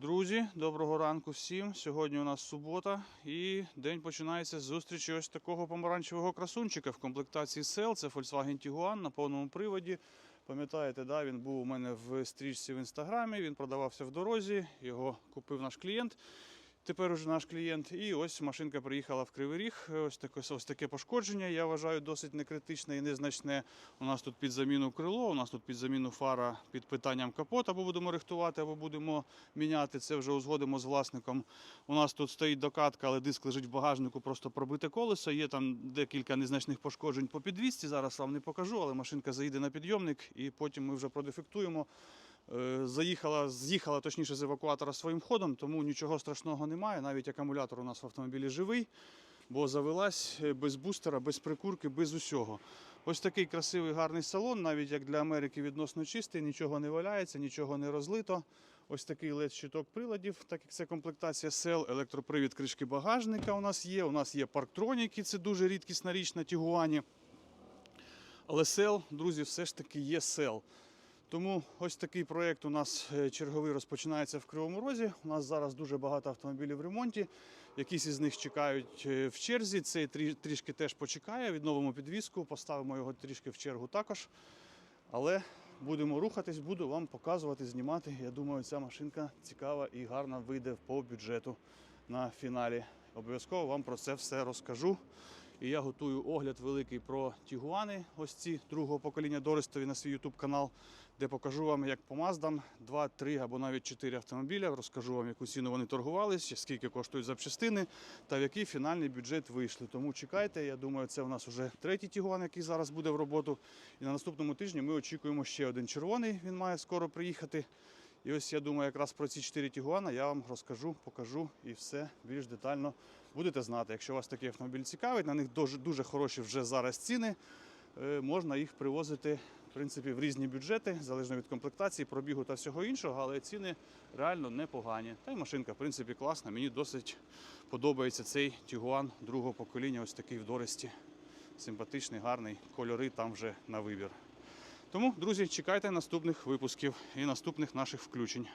Друзі, доброго ранку всім. Сьогодні у нас субота і день починається з зустрічі ось такого помаранчевого красунчика в комплектації сел. Це Volkswagen Tiguan на повному приводі. Пам'ятаєте, да, він був у мене в стрічці в інстаграмі, він продавався в дорозі, його купив наш клієнт. Тепер уже наш клієнт. І ось машинка приїхала в Кривий Ріг. Ось таке, ось таке пошкодження. Я вважаю досить некритичне і незначне. У нас тут під заміну крило, у нас тут під заміну фара під питанням капот, або будемо рихтувати, або будемо міняти. Це вже узгодимо з власником. У нас тут стоїть докатка, але диск лежить в багажнику, просто пробите колесо. Є там декілька незначних пошкоджень по підвісці. Зараз вам не покажу, але машинка заїде на підйомник і потім ми вже продефектуємо. Е, Заїхала, з'їхала точніше з евакуатора своїм ходом, тому нічого страшного немає. Навіть акумулятор у нас в автомобілі живий, бо завелась е, без бустера, без прикурки, без усього. Ось такий красивий гарний салон, навіть як для Америки відносно чистий, нічого не валяється, нічого не розлито. Ось такий led щиток приладів, так як це комплектація сел, електропривід кришки багажника у нас є. У нас є парктроніки, це дуже рідкісна річ на Тігуані. Але сел, друзі, все ж таки є сел. Тому ось такий проєкт у нас е, черговий розпочинається в Кривому Розі. У нас зараз дуже багато автомобілів в ремонті. Якісь із них чекають е, в черзі. Цей трішки теж почекає. Відновимо підвіску, поставимо його трішки в чергу також. Але будемо рухатись, буду вам показувати, знімати. Я думаю, ця машинка цікава і гарна вийде по бюджету на фіналі. Обов'язково вам про це все розкажу. І я готую огляд великий про Тігуани, ось ці другого покоління Дористові на свій YouTube канал, де покажу вам, як по Маздам 2, 3 або навіть 4 автомобіля. Розкажу вам, яку ціну вони торгувалися, скільки коштують запчастини та в який фінальний бюджет вийшли. Тому чекайте, я думаю, це у нас вже третій Тігуан, який зараз буде в роботу. І на наступному тижні ми очікуємо ще один червоний. Він має скоро приїхати. І ось я думаю, якраз про ці 4 Тігуана я вам розкажу, покажу і все більш детально будете знати. Якщо вас такий автомобіль цікавить, на них дуже, дуже хороші вже зараз ціни. Е, Можна їх привозити в принципі в різні бюджети, залежно від комплектації, пробігу та всього іншого, але ціни реально непогані. Та й машинка, в принципі, класна. Мені досить подобається цей Тігуан другого покоління, ось такий в Доресті. Симпатичний, гарний, кольори там вже на вибір. Тому, друзі, чекайте наступних випусків і наступних наших включень.